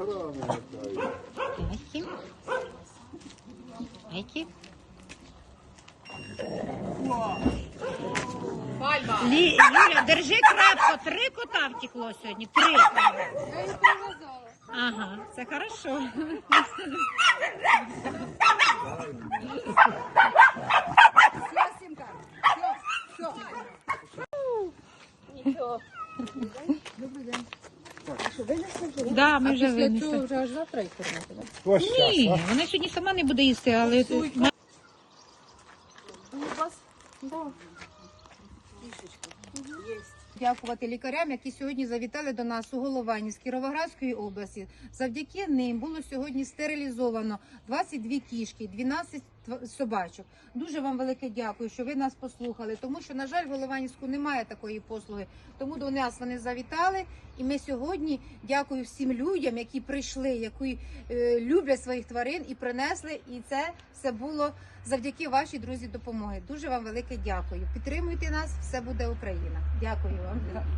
літають. Які? Які? Лі, Юля, держи крепко. Три кота втекло сьогодні. Три. Я їх прив'язала. Ага, це хорошо. Все, Сімка. Все, все. Добрий день. Да, ми вже винесли. вже аж завтра їх кормити, так? Щас, Ні, а? вона сьогодні сама не буде їсти, але У вас? Да. Дякувати лікарям, які сьогодні завітали до нас у Головані з Кіровоградської області. Завдяки ним було сьогодні стерилізовано 22 кішки, 12 тв- собачок. Дуже вам велике дякую, що ви нас послухали, тому що, на жаль, в Голованівську немає такої послуги. Тому до нас вони завітали. І ми сьогодні дякую всім людям, які прийшли, які е, люблять своїх тварин і принесли. І це все було завдяки вашій друзі допомоги. Дуже вам велике дякую. Підтримуйте нас, все буде Україна. Дякую вам.